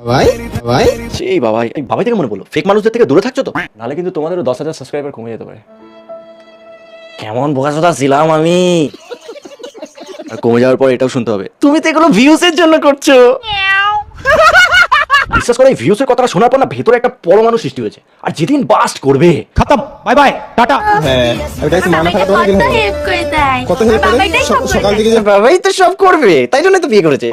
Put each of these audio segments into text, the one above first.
ভাই কমে যাওয়ার পর এটাও শুনতে হবে। তুমি তো এগুলো ভিউজের জন্য বিশ্বাস করে এই কথাটা শোনার পর না ভেতরে একটা পরমাণু সৃষ্টি হয়েছে। আর যেদিন বাস্ট করবে। খতম বাই বাই টাটা। হ্যাঁ সকাল থেকে সব করবে তাই জন্য তো বিয়ে করেছে।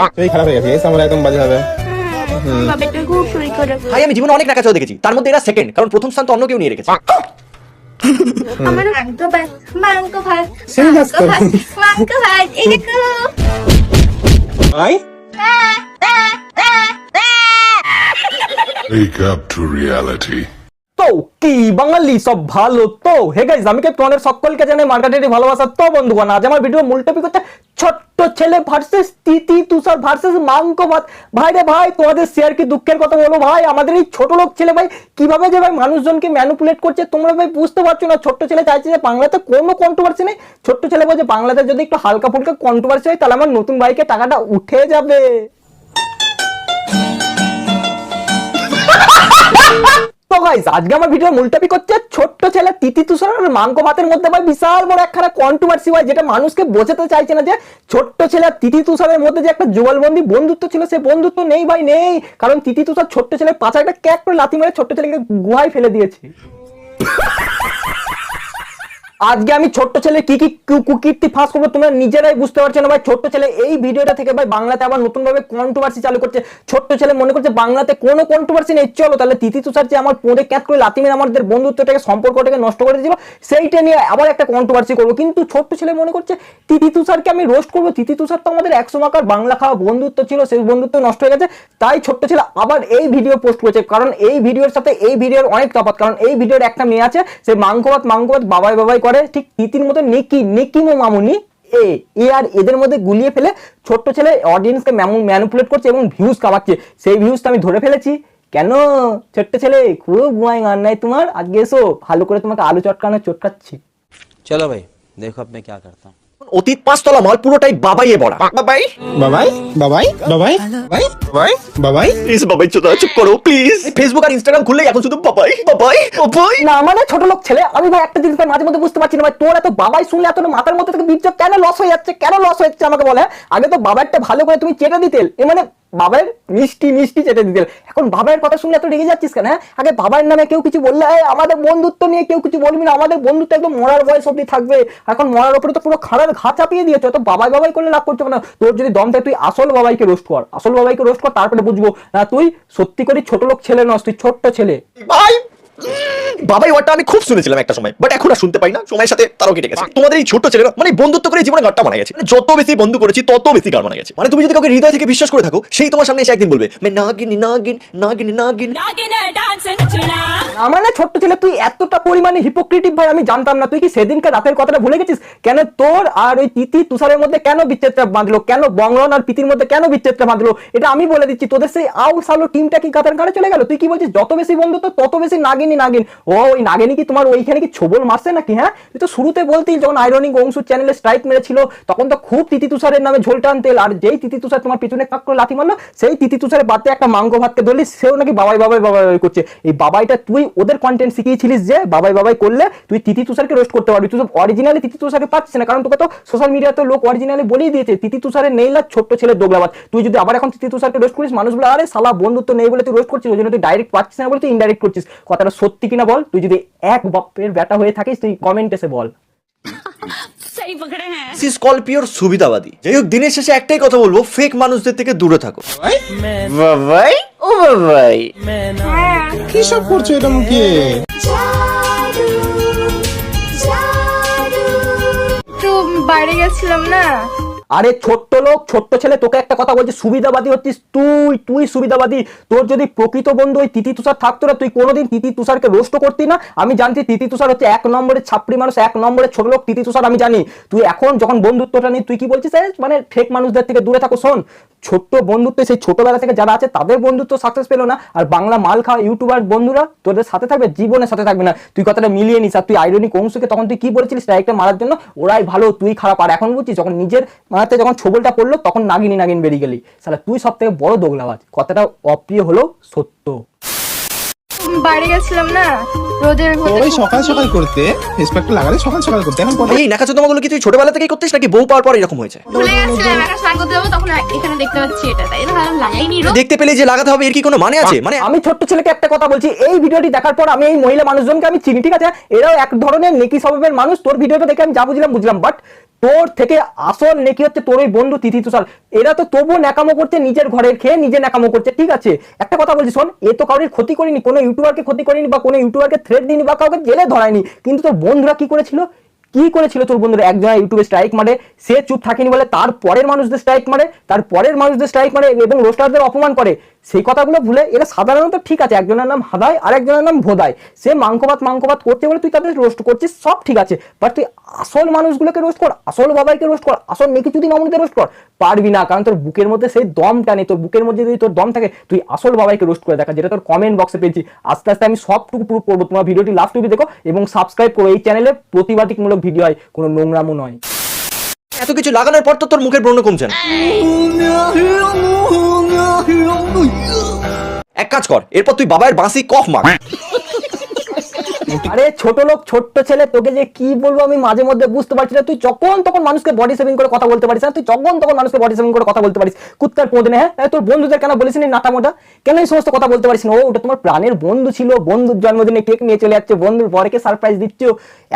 হুম, খুব শরীর খারাপ। ভাই আমি জীবনে অনেক নাকাচাও দেখেছি। তার মধ্যে এরা সেকেন্ড কারণ প্রথম স্থান তো অন্য কেউ নিয়ে রেখেছে। আমার এই দেখো ভাই? Wake up to reality. তো কি বাঙালি সব ভালো তো? হে গাইস আমি তোমাদের সকলকে ভালোবাসা তো বন্ধুগণ, আজ আমার ভিডিও মূল টপিক হচ্ছে ছোট্ট ছেলে ভার্সেস তিতি তুষার ভার্সেস মাংক ভাত ভাই রে ভাই, তোমাদের শেয়ার কি দুঃখের কথা বলো ভাই, আমাদের এই ছোট লোক ছেলে ভাই, কীভাবে যে ভাই মানুষজনকে ম্যানুপুলেট করছে, তোমরা ভাই বুঝতে পারছ না। ছোট্ট ছেলে চাইছে যে বাংলাতে কোনো কন্ট্রোভার্সি নেই। ছোট্ট ছেলে বলছে বাংলাতে যদি একটু হালকা ফুলকা কন্ট্রোভার্সি হয়, তাহলে আমার নতুন ভাইকে টাকাটা উঠে যাবে। তো গাইস আজকে আমার ভিডিওর মূল টপিক হচ্ছে ছোট্ট ছেলে তিতি তুষার আর মাংক ভাতের মধ্যে ভাই বিশাল বড় একখানা কন্ট্রোভার্সি হয় যেটা মানুষকে বোঝাতে চাইছে না যে ছোট্ট ছেলে তিতি তুষারের মধ্যে যে একটা যুগলবন্দি বন্ধুত্ব ছিল, সে বন্ধুত্ব নেই ভাই, নেই। কারণ তিতি তুষার ছোট্ট ছেলে পাচারটা ক্যাক করে লাথি মেরে ছোট্ট ছেলেকে গুহায় ফেলে দিয়েছে। আজকে আমি ছোট্ট ছেলে কি কি কুকীর্তি ফাঁস করব তোমরা নিজেরাই বুঝতে পারছ না ভাই। ছোট্ট ছেলে এই ভিডিওটা থেকে ভাই বাংলাতে আবার নতুন ভাবে কন্ট্রোভার্সি চালু করছে। ছোট্ট ছেলে মনে করছে বাংলাতে কোনো কন্ট্রোভার্সি নেই। চলো তাহলে তিথি তুষার যে আমার পোঁড়ে ক্যাট করে লাথি মেরে আমাদের বন্ধুত্বটাকে, সম্পর্কটাকে নষ্ট করে দিয়েছিল, সেইটা নিয়ে আবার একটা কন্ট্রোভার্সি করব। কিন্তু ছোট্ট ছেলে মনে করছে তিথি তুষারকে আমি রোস্ট করব। তিথি তুষার তো আমাদের একশো মাকার বাংলা খাওয়া বন্ধুত্ব ছিল, সেই বন্ধুত্ব নষ্ট হয়ে গেছে। তাই ছোট্ট ছেলে আবার এই ভিডিও পোস্ট করেছে। কারণ এই ভিডিওর সাথে এই ভিডিওর অনেক তফাৎ। কারণ এই ভিডিওর একটা মেয়ে আছে, সে মাংকবাদ মাংকবাদ বাবাই বাবাই করে ঠিক তিতির মতো নেকি নেকি মো মামুনি, এ এ আর এদের মধ্যে গুলিয়ে ফেলে ছোট্ট ছেলে অডিয়েন্সকে ম্যানুপুলেট করছে এবং ভিউজ কামাচ্ছে। সেই ভিউজটা আমি ধরে ফেলেছি। কেন? ছোট্ট ছেলে, খুব গুয়াই গান নাই তোমার? আগে এসো, ভালো করে তোমাকে আলু চটকানো, চটকাচ্ছি। চলো ভাই, দেখো আপনি কে করতাম। অতীত পাঁচতলা মল পুরোটাই বাবাইয়ে বড়া বাবাই? বাবাই? বাবাই? বাবাই? বাবাই? বাবাই? বাবাই? প্লিজ বাবাই চোদা চুপ করো প্লিজ ফেসবুক আর ইনস্টাগ্রাম খুললে এখন শুধু বাবাই বাবাই বাবাই। না মানে ছোট লোক ছেলে আমি ভাই একটা জিনিস ভাই মাঝে মধ্যে বুঝতে পারছি না ভাই তোর এত বাবাই শুনলে এত মাথার মধ্যে থেকে বীর্য কেন লস হয়ে যাচ্ছে? কেন লস হয়ে যাচ্ছে আমাকে বলে? আগে তো বাবারটা ভালো করে তুমি চেটে দিতেল এ মানে বাবার মিষ্টি মিষ্টি চেটে দিতে এখন বাবার কথা শুনলে এত রেগে যাচ্ছিস কেন হ্যাঁ? আগে বাবার নামে কেউ কিছু বললে আমাদের বন্ধুত্ব নিয়ে কেউ কিছু বলবি না, আমাদের বন্ধুত্ব একদম মরার বয়স অব্দি থাকবে। এখন মরার উপরে তো পুরো খারাপ ঘা চাপিয়ে দিয়েছে তো বাবাই বাবাই করলে লাভ করছে না তোর যদি দম থাকে, তুই আসল বাবাইকে রোস্ট কর। আসল বাবাইকে রোস্ট কর, তারপরে বুঝব, না, তুই সত্যি করে ছোট লোক ছেলে নস, তুই ছোট্ট ছেলে। ভাই! বাবাই ওয়ার্ডটা আমি খুব শুনেছিলাম একটা সময় বাট এখন আর শুনতে পাই না সময়ের সাথে তারাও কেটে গেছে। তোমাদের এই ছোট ছেলেরা মানে বন্ধুত্ব করে জীবনে গাট্টা মানা গেছে। মানে যত বেশি বন্ধু করেছি তত বেশি গান মানা গেছে। মানে তুমি যদি কাউকে হৃদয় থেকে বিশ্বাস করে থাকো সেই তোমার সামনে এসে একদিন বলবে নাগিন নাগিন নাগিন নাগিন। আমার না মানে ছোট্ট ছেলে তুই এতটা পরিমাণে হিপোক্রিটিক ভাই আমি জানতাম না। তুই কি সেদিনকার রাতের কথাটা ভুলে গেছিস? কেন তোর আর ওই তিতি তুষারের মধ্যে কেন বিচ্ছেদটা বাঁধলো? কেন বংরন আর পিতির মধ্যে কেন বিচ্ছেদটা বাঁধলো? এটা আমি বলে দিচ্ছি। তোদের সেই আউ সালো টিমটা কি কাতার কারে চলে গেল? তুই কি বলছিস? যত বেশি বন্ধু তো তত বেশি নাগিনি নাগিন। ও, ওই নাগিনি কি তোমার ওইখানে কি ছবল মারছে নাকি হ্যাঁ? তুই তো শুরুতে বলতি যখন আইরনিক অংশুর চ্যানেলে স্ট্রাইক মেরেছিল, তখন তো খুব তিতি তুষারের নামে ঝোল টানতেল আর যেই তিতি তুষার তোমার পিছনে কাক করে লাথি মারলো, সেই তিতি তুষারের বাদে একটা মাংস ভাতকে ধরলি, সেও নাকি বাবাই বাবাই বাবাই করছে। এই বাবাইটা তুই ওদের কন্টেন্ট শিখিয়েছিলিস যে, বাবাই বাবাই করলে তুই তিতি তুষারকে রোস্ট করতে পারবি। তুই তো অরিজিনালি তিতি তুষারকে পাচ্ছিস না, কারণ তোকে তো সোশ্যাল মিডিয়াতে লোক অরিজিনালি বলেই দিয়েছে, তিতি তুষারের নেই লাগ ছোট্ট ছেলে দোগলাবাদ তুই যদি আবার এখন তিতি তুষারকে রোস্ট করিস মানুষ বলে আরে সালা বন্ধুত্ব নেই বলে তুই রোস্ট করছিস, ওই জন্য তুই ডাইরেক্ট পাচ্ছিস না বলে তুই ইনডাইরেক্ট করছিস। কথাটা সত্যি কিনা বল? তুই যদি এক বাপের ব্যাটা হয়ে থাকিস তুই কমেন্ট এসে বল। সহি হ্যাঁ। স্কলপিওর সুবিধাবাদী। যাই হোক দিনের শেষে একটাই কথা বলব ফেক মানুষদের থেকে দূরে থাকো। বাবাই ও বাবাই। কি সব করছ এটা মুখে বাইরে গেছিলাম না? আরে ছোট্ট লোক, ছোট্ট ছেলে, তোকে একটা কথা বলছি, সুবিধাবাদী হচ্ছিস তুই তুই সুবিধাবাদী। তোর যদি প্রকৃত বন্ধু ওই তিতি তুষার থাকতো না, তুই কোনোদিন তিতি তুষারকে রোস্ট করতি না। আমি জানতি তিতি তুষার হচ্ছে এক নম্বরের ছাপড়ি মানুষ, এক নম্বরের ছোট লোক, তিতি তুষার, আমি জানি। তুই এখন যখন বন্ধুত্বটা নিয়ে তুই কি বলছিস মানে ফেক মানুষদের থেকে দূরে থাকো, শোন। ছোট্ট বন্ধুত্ব সেই ছোটবেলা থেকে যারা আছে, তাদের বন্ধুত্ব সাকসেস পেল না। আর বাংলা মাল খাওয়া ইউটিউবার বন্ধুরা, তোদের সাথে থাকবে জীবনের সাথে থাকবে না। তুই কথাটা মিলিয়ে নিস, আর তুই আইরনিক অংশকে তখন তুই কি বলেছিলিস স্ট্রাইকটা মারার জন্য? ওরাই ভালো, তুই খারাপ। আর এখন বুঝছিস, যখন নিজের মারাতে যখন ছবলটা পড়ল, তখন নাগিনি নাগিন বেরিয়ে গেলি। তাহলে তুই সব থেকে বড় দোগলাবাজ। কথাটা অপ্রিয় হলেও সত্য। বাইরে গেছিলাম না রোদের ওই সকাল সকাল করতে ফেস লাগালে সকাল সকাল করতে এখন পরে এই নাকাচোদমাগুলো কি তুই ছোটবেলা থেকেই করতিস নাকি বউ পাওয়ার পর এরকম হয়েছে? ভুলে গেছিলাম একটা স্নান যাব তখন এখানে দেখতে পাচ্ছি এটা তাই ভালো লাগাইনি রোদ দেখতে পেলে যে লাগাতে হবে এর কি কোনো মানে আছে? মানে আমি ছোট্ট ছেলেকে একটা কথা বলছি এই ভিডিওটি দেখার পর আমি এই মহিলা মানুষজনকে আমি চিনি ঠিক আছে? এরাও এক ধরনের নেকি স্বভাবের মানুষ তোর ভিডিওটা দেখে আমি যা বুঝলাম বুঝলাম বাট তোর থেকে আসল নেকি হচ্ছে তোর ওই বন্ধু তিথি তুষার। এরা তো তবু ন্যাকামো করছে, নিজের ঘরের খেয়ে নিজে ন্যাকামো করছে, ঠিক আছে? একটা কথা বলছি, শোন, এ তো কারোর ক্ষতি করিনি, কোনো ইউটিউবারকে ক্ষতি করিনি বা কোনো ইউটিউবারকে থ্রেট দিনি বা কাউকে জেলে ধরায়নি। কিন্তু তোর বন্ধুরা কি করেছিল? কি করেছিল তোর বন্ধুরা? একজন ইউটিউবে স্ট্রাইক মারে, সে চুপ থাকেনি বলে তার পরের মানুষদের স্ট্রাইক মারে, তার পরের মানুষদের স্ট্রাইক মারে এবং রোস্টারদের অপমান করে। সেই কথাগুলো ভুলে এরা সাধারণত ঠিক আছে, একজনের নাম হাদায় আর একজনের নাম ভোদায় সে মাংকবাদ মাংকবাদ করতে বলে তুই তাদের রোস্ট করছিস, সব ঠিক আছে। বাট তুই আসল মানুষগুলোকে রোস্ট কর, আসল বাবাইকে রোস্ট কর, আসল নেকি চুদি মামুনিকে রোস্ট কর। পারবি না, কারণ তোর বুকের মধ্যে সেই দমটা নেই, তোর বুকের মধ্যে যদি তোর দম থাকে, তুই আসল বাবাইকে রোস্ট করে দেখা, যেটা তোর কমেন্ট বক্সে পেয়েছি। আস্তে আস্তে আমি সবটুকু প্রুভ করব, তোমার ভিডিওটি লাস্ট অব্দি দেখো এবং সাবস্ক্রাইব করো, এই চ্যানেলে প্রতিবাদিকমূলক ভিডিও হয়, কোনো নোংরামও নয়। এত কিছু লাগানোর পর তো তোর মুখের ব্রণ কমছে না। এক কাজ কর, এরপর তুই বাবার বাঁশি কফ মার। আরে ছোট লোক, ছোট্ট ছেলে, তোকে যে কি বলব আমি মাঝে মধ্যে বুঝতে পারছি না। তুই যখন তখন মানুষকে বডি সেভিং করে কথা বলতে পারিস না। তুই যখন তখন মানুষকে বডি সেভিং করে কথা বলতে পারিস। কুত্তার পোঁদনে হ্যাঁ? তোর বন্ধুদের কেন বলিস নাটা মোটা? কেন এই সমস্ত কথা বলতে পারিস না? ও, ওটা তোমার প্রাণের বন্ধু ছিল। বন্ধুর জন্মদিনে কেক নিয়ে চলে যাচ্ছে। বন্ধুর বরকে সারপ্রাইজ দিচ্ছ।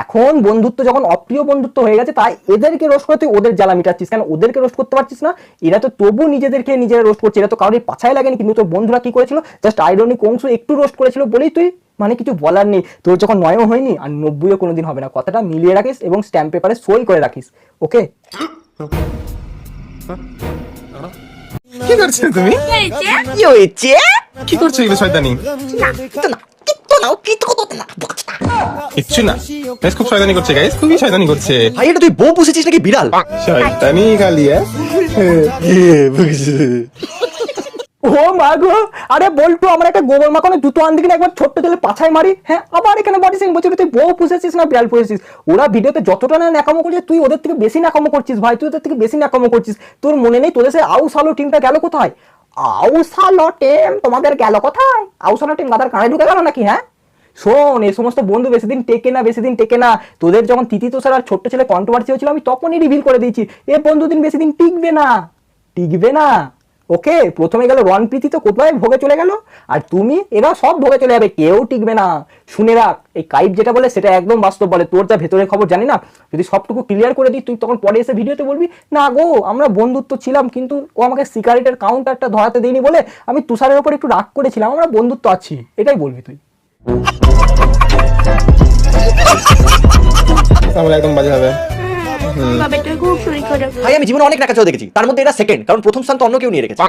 এখন বন্ধুত্ব যখন অপ্রিয় বন্ধুত্ব হয়ে গেছে, তাই এদেরকে রোস্ট করে তুই ওদের জ্বালা মিটাচ্ছিস। কেন ওদেরকে রোস্ট করতে পারছিস না? এরা তো তবু নিজেদেরকে নিজেরা রোস্ট করছে। এরা তো কারোর পাছায় লাগেনি। কিন্তু তোর বন্ধুরা কি করেছিল? জাস্ট আইরনিক অংশ একটু রোস্ট করেছিল বলেই তুই মানে কিছু বলার নেই। তোর যখন নয়ও হয়নি আর নব্বইও কোনোদিন হবে না। কথাটা মিলিয়ে রাখিস এবং স্ট্যাম্প পেপারে সই করে রাখিস ওকে কি করছ তুমি? কি হয়েছে? কি করছ এগুলো শয়তানি? কিচ্ছু না। খুব শয়তানি করছে গাইস খুবই শয়তানি করছে। ভাই এটা তুই বউ পুষেছিস নাকি বিড়াল? শয়তানি গালিয়া ও মা গো, আরে বলটু, আমার একটা গোবর মাখানো জুতো আনতে কিনা একবার ছোট্ট ছেলে পাছায় মারি হ্যাঁ? আবার এখানে বডি সিং বলছিল তুই বউ পুষেছিস না বিড়াল পুষেছিস? ওরা ভিডিওতে যতটা না ন্যাকামো করছে, তুই ওদের থেকে বেশি ন্যাকামো করছিস ভাই, তুই ওদের থেকে বেশি ন্যাকামো করছিস। তোর মনে নেই তোদের সেই আউসালো টিমটা গেল কোথায়? আউসালো টিম তোমাদের গেল কোথায়? আউসালো টিম গাদার কানে ঢুকে গেল নাকি হ্যাঁ? শোন এই সমস্ত বন্ধু বেশি দিন টেকে না, বেশি দিন টেকে না। তোদের যখন তিথি তোষার আর ছোট্ট ছেলে কন্ট্রোভার্সি হয়েছিল, আমি তখনই রিভিল করে দিয়েছি, এ বন্ধু দিন বেশি দিন টিকবে না। টিকবে না। ওকে, প্রথমে গেল রণপ্রীতি তো কোথায়? ভোগে চলে গেল। আর তুমি? এরা সব ভোগে চলে যাবে, কেউ টিকবে না। শুনে রাখ, এই কাইপ যেটা বলে সেটা একদম বাস্তব বলে। তোর যা ভেতরের খবর জানি না? যদি সবটুকু ক্লিয়ার করে দিই, তুই তখন পরে এসে ভিডিওতে বলবি, না গো, আমরা বন্ধুত্ব ছিলাম, কিন্তু ও আমাকে সিগারেটের কাউন্টারটা ধরাতে দিইনি বলে আমি তুষারের ওপর একটু রাগ করেছিলাম। আমরা বন্ধুত্ব আছি। এটাই বলবি তুই। তাহলে একদম বাজে হবে। বাবাটা খুব চুরি করে? ভাই আমি জীবনে অনেক টাকা নাকাচোদা দেখেছি। তার মধ্যে এটা সেকেন্ড কারণ প্রথম স্থান তো অন্য কেউ নিয়ে রেখেছে।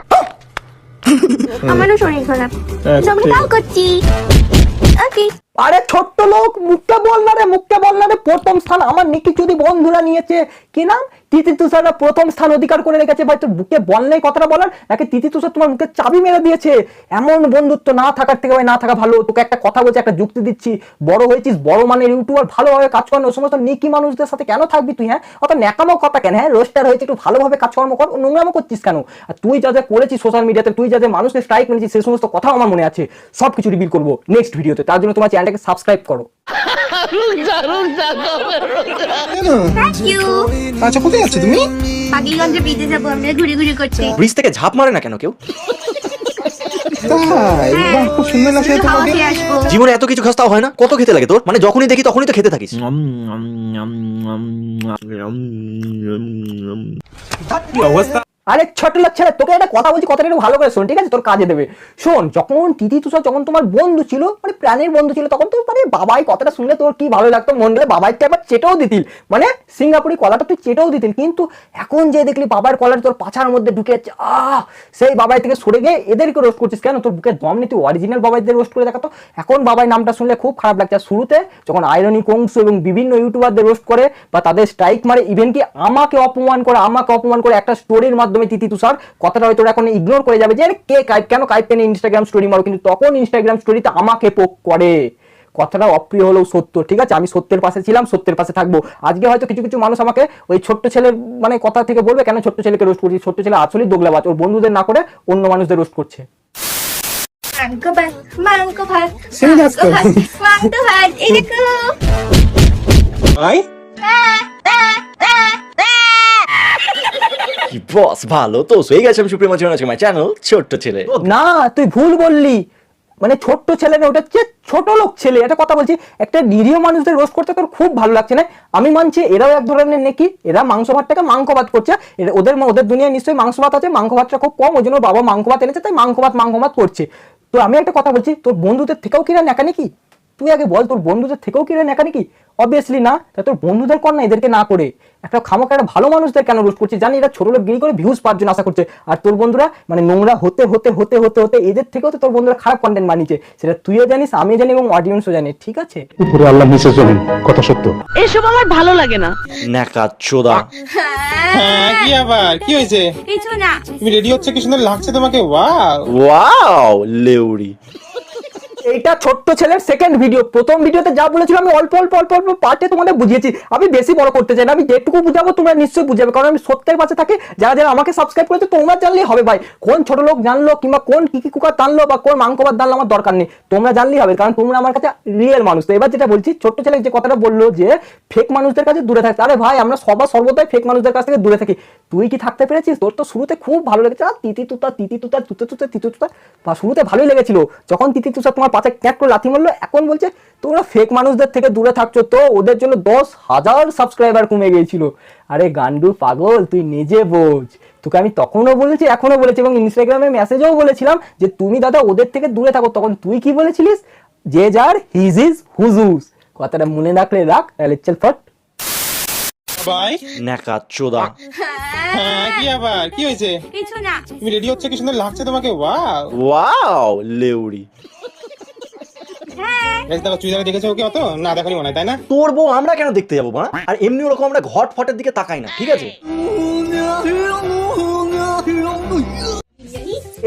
আমারও শরীর খারাপ। আমি ঠিক। করছি। ওকে। আরে ছোট্ট লোক মুখটা বল না রে মুখটা বল না রে। প্রথম স্থান আমার নিকি যদি বন্ধুরা নিয়েছে। কি নাম? তিতি তুষাররা প্রথম স্থান অধিকার করে রেখেছে। ভাই, তোর বুকে বল নেই কথাটা বলার? নাকি তিতি তুষার তোমার মুখে চাবি মেরে দিয়েছে? এমন বন্ধুত্ব না থাকার থেকে ভাই, না থাকা ভালো। তোকে একটা কথা বলছি, একটা যুক্তি দিচ্ছি। বড় হয়েছিস, বড় মানের ইউটিউবার ভালোভাবে কাজ করেন ওই সমস্ত নিকি মানুষদের সাথে কেন থাকবি তুই হ্যাঁ? অত ন্যাকামো কথা কেন হ্যাঁ? রোস্টার হয়েছে, একটু ভালোভাবে কাজকর্ম কর নোংরামো করছিস কেন? আর তুই যা যা করেছিস সোশ্যাল মিডিয়াতে তুই যা যা মানুষকে স্ট্রাইক মেরেছিস সেই সমস্ত কথাও আমার মনে আছে। সব কিছু রিভিল করব নেক্সট ভিডিওতে তার জন্য তোমার চ্যানেলটাকে সাবস্ক্রাইব করো। আচ্ছা কোথায় যাচ্ছ তুমি বিচে যাব আমরা ঘুরে ঘুরে করছি ব্রিজ থেকে ঝাঁপ মারে না কেন কেউ খুব সুন্দর লাগছে তোমাকে জীবনে এত কিছু খাস্তাও হয় না কত খেতে লাগে তোর মানে যখনই দেখি তখনই তো খেতে থাকিস অবস্থা আরে ছোট লোক ছেলে তোকে একটা কথা বলছি, কথাটা একটু ভালো করে শোন, ঠিক আছে? তোর কাজে দেবে। শোন, যখন তিথি তুষার, যখন তোমার বন্ধু ছিল মানে প্রাণের বন্ধু ছিল, তখন তো মানে বাবাই কথাটা শুনলে তোর কি ভালো লাগতো, মন গেলে বাবাইকে একবার চেটেও দিতিল। মানে সিঙ্গাপুরি কলাটা তুই চেটেও দিতিল, কিন্তু এখন যে দেখলি বাবার কলার তোর পাছার মধ্যে ঢুকে যাচ্ছে, আহ! সেই বাবাই থেকে সরে গিয়ে এদেরকে রোস্ট করছিস কেন? তোর বুকে দম নেই, তুই অরিজিনাল বাবাইদের রোস্ট করে দেখাতো এখন বাবাই নামটা শুনলে খুব খারাপ লাগছে। শুরুতে যখন আয়রনিক অংশ এবং বিভিন্ন ইউটিউবারদের রোস্ট করে বা তাদের স্ট্রাইক মারে ইভেন কি আমাকে অপমান করে, আমাকে অপমান করে একটা স্টোরির মাধ্যমে মাধ্যমে তিতি তুষার। কথাটা হয়তো এখন ইগনোর করে যাবে যে কে কাইপ কেন কাইপ পেনে ইনস্টাগ্রাম স্টোরি মারো? কিন্তু তখন ইনস্টাগ্রাম স্টোরিতে আমাকে পোক করে। কথাটা অপ্রিয় হলেও সত্য ঠিক আছে? আমি সত্যের পাশে ছিলাম সত্যের পাশে থাকব। আজকে হয়তো কিছু কিছু মানুষ আমাকে ওই ছোট্ট ছেলের মানে কথা থেকে বলবে কেন ছোট্ট ছেলেকে রোস্ট করছি ছোট্ট ছেলে আসলেই দোগলাবাজ। ওর বন্ধুদের না করে অন্য মানুষদের রোস্ট করছে। মাংস কি বস ভালো তো গেছে আমি চ্যানেল ছোট্ট ছেলে। না, তুই ভুল বললি। মানে ছোট্ট ছেলে না, ওটা ছোট লোক ছেলে কথা বলছি। একটা নিরীহ মানুষদের রোস্ট করতে তোর খুব ভালো লাগছে না? আমি মানছি এরাও এক ধরনের নেকি, এরা মাংস ভাতটাকে মাংস ভাত করছে। ওদের ওদের দুনিয়ায় নিশ্চয়ই মাংস ভাত আছে, মাংস ভাতটা খুব কম, ওই জন্য বাবা মাংস ভাত এনেছে, তাই মাংস ভাত মাংস ভাত করছে। তো আমি একটা কথা বলছি, তোর বন্ধুদের থেকেও কিনা নেকা নাকি? তুই আগে বল তোর বন্ধুদের থেকেও কিনা নেকা নাকি অবভিয়াসলি না তা তোর বন্ধুদের কর না এদেরকে না করে। একটা খামোকা একটা ভালো মানুষদের কেন রোজ করছিস? জানি এরা ছোট লোক গিরি করে ভিউজ পাওয়ার জন্য আশা করছে। আর তোর বন্ধুরা মানে নোংরা হতে হতে হতে হতে হতে এদের থেকেও তো তোর বন্ধুরা খারাপ কন্টেন্ট বানিয়েছে। সেটা তুইও জানিস আমিও জানি এবং অডিয়েন্সও জানি ঠিক আছে? উপরে আল্লাহ নিচে জমিন কথা সত্য। এসব আমার ভালো লাগে না। ন্যাকা চোদা। হ্যাঁ কি আবার? কি হয়েছে? কিছু না। তুমি রেডি হচ্ছে কি সুন্দর লাগছে তোমাকে? ওয়াও ওয়াও লেউরি এইটা ছোট্ট ছেলের সেকেন্ড ভিডিও প্রথম ভিডিওতে যা বলেছিল, আমি অল্প অল্প অল্প অল্প পার্টে তোমাদের বুঝিয়েছি। আমি বেশি বড় করতে চাই না, আমি যেটুকু বুঝাবো তোমরা নিশ্চয়ই বুঝাবে, কারণ আমি সত্যের পাশে থাকি। যারা যারা আমাকে সাবস্ক্রাইব করেছে, তোমরা জানলেই হবে ভাই, কোন ছোট লোক জানলো কিংবা কোন কি কি কুকার টানলো বা কোন মাংকবার দানলো আমার দরকার নেই। তোমরা জানলেই হবে, কারণ তোমরা আমার কাছে রিয়েল মানুষ। তো এবার যেটা বলছি, ছোট্ট ছেলে যে কথাটা বলল যে ফেক মানুষদের কাছে দূরে থাকতে আরে ভাই, আমরা সবার সর্বদাই ফেক মানুষদের কাছ থেকে দূরে থাকি। তুই কি থাকতে পেরেছিস? তোর তো শুরুতে খুব ভালো লেগেছে। তিতি তুতা তিতি তুতা, তুতে তুতে, তিতু তুতা। বা শুরুতে ভালোই লেগেছিল। যখন তিতি তুষার তোমার পাশে ক্যাট করে লাথি মারলো। এখন বলছে তোমরা ফেক মানুষদের থেকে দূরে থাকছো তো ওদের জন্য দশ হাজার সাবস্ক্রাইবার কমে গিয়েছিল। আরে গান্ডু পাগল তুই নিজে বোঝ। তোকে আমি তখনও বলেছি এখনও বলেছি এবং ইনস্টাগ্রামে মেসেজেও বলেছিলাম যে তুমি দাদা ওদের থেকে দূরে থাকো। তখন তুই কি বলেছিলিস? যে যার হিজ ইজ হুজুস কথাটা মনে রাখলে রাখ তাহলে চল ফট। ভাই। ন্যাকা চোদা হ্যাঁ কি আবার কি হয়েছে? কিছু না। তুমি রেডি হচ্ছে? কি সুন্দর লাগছে তোমাকে? ওয়াও ওয়াও লেউরি গাইস দেখো চুড়িদারে দেখেছ ওকে অত? না দেখনি মনে হয় তাই না? তোর বউ আমরা কেন দেখতে যাব মা? আর এমনি ওরকম আমরা ঘট ফটের দিকে তাকাই না ঠিক আছে?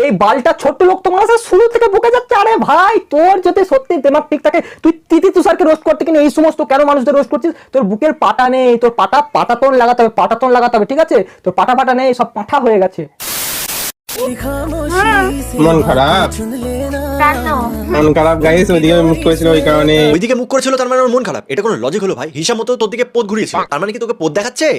এই বালটা ছোট্ট লোক তোমার কাছে শুরু থেকে বকে যাচ্ছে। আরে ভাই তোর যদি সত্যি দেমাগ ঠিক থাকে তুই তিতি তুষারকে রোস্ট করতে কিনা এই সমস্ত কেন মানুষদের রোস্ট করছিস? তোর বুকের পাটা নেই তোর পাটা পাটাতন লাগাতে হবে পাটাতন লাগাতে হবে ঠিক আছে? তোর পাটা পাটা নেই সব পাঠা হয়ে গেছে। মন খারাপ। মন খারাপ গাইস ওইদিকে মুখ করেছিল ওই কারণে। ওইদিকে মুখ করেছিল তার মানে ওর মন খারাপ। এটা কোনো লজিক হলো ভাই। হিসাব মতো তোর দিকে পদ ঘুরিয়েছিল। তার মানে কি তোকে পদ দেখাচ্ছে?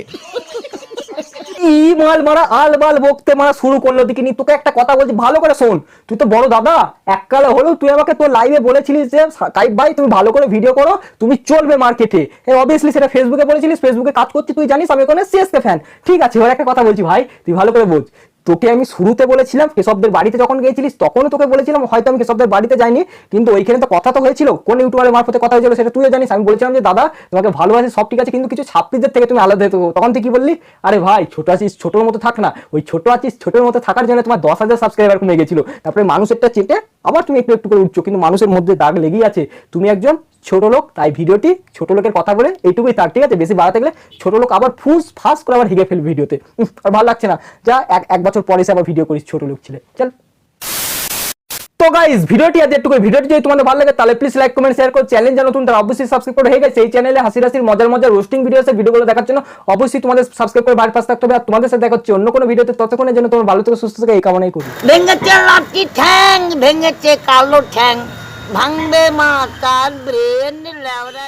ই মাল মারা আল বাল বকতে মারা শুরু করল দিকে নি তোকে একটা কথা বলছি ভালো করে শোন। তুই তো বড় দাদা। এককালে হলেও তুই আমাকে তোর লাইভে বলেছিলিস যে কাইব ভাই তুমি ভালো করে ভিডিও করো তুমি চলবে মার্কেটে অবভিয়াসলি সেটা ফেসবুকে বলেছিলিস ফেসবুকে কাজ করছিস তুই জানিস আমি ওখানে সিএসকে ফ্যান ঠিক আছে এবার একটা কথা বলছি ভাই তুই ভালো করে বোঝ। তোকে আমি শুরুতে বলেছিলাম কেশবদের বাড়িতে যখন গিয়েছিলিস, তখনও তোকে বলেছিলাম, হয়তো আমি কেশবদের বাড়িতে যাইনি, কিন্তু ওইখানে তো কথা তো হয়েছিল, কোন ইউটিউবারের মারফতে কথা হয়েছিল সেটা তুইও জানিস, আমি বলছিলাম যে, দাদা, তোমাকে ভালোবাসি, সব ঠিক আছে, কিন্তু কিছু ছাত্রীদের থেকে তুমি আলাদা হতে তখন তুই কি বললি? আরে ভাই, ছোট আছিস, ছোটোর মতো থাক না। ওই ছোট আছিস, ছোটোর মতো থাকার জন্য তোমার দশ হাজার সাবস্ক্রাইবার কমে গেছিল। তারপরে মানুষেরটা চেটে আবার তুমি একটু একটু করে উঠছো, কিন্তু মানুষের মধ্যে দাগ লেগেই আছে। তুমি একজন ছোট লোক, তাই ভিডিওটি ছোট লোকের কথা বলে এইটুকুই তার, ঠিক আছে? বেশি বাড়াতে গেলে ছোট লোক আবার ফুস ফাস করে আবার হেগে ফেলবে ভিডিওতে। আর ভালো লাগছে না। যা, এক এক বছর পরে সে আবার ভিডিও করিস, ছোট লোক ছেলে। চল। তো গাইজ ভিডিওটি আজ একটু ভিডিওটি যদি তোমাদের ভালো লাগে, তাহলে প্লিজ লাইক কমেন্ট শেয়ার করো। চ্যানেল যেন তুমি তারা অবশ্যই সাবস্ক্রাইব করে হয়ে গেছে। এই চ্যানেলে হাসি হাসির মজার মজার রোস্টিং ভিডিও আছে ভিডিওগুলো দেখার জন্য অবশ্যই তোমাদের সাবস্ক্রাইব করে বাড়ির পাশে থাকতে হবে। আর তোমাদের সাথে দেখা হচ্ছে অন্য কোনো ভিডিওতে ততক্ষণের জন্য তোমার ভালো থেকে, সুস্থ থেকে, এই কামনাই করি। ভেঙেছে লাঠি ঠ্যাং, ভেঙেছে কালো ঠ্যাং। ভাঙবে মা তার ব্রেন লেওরা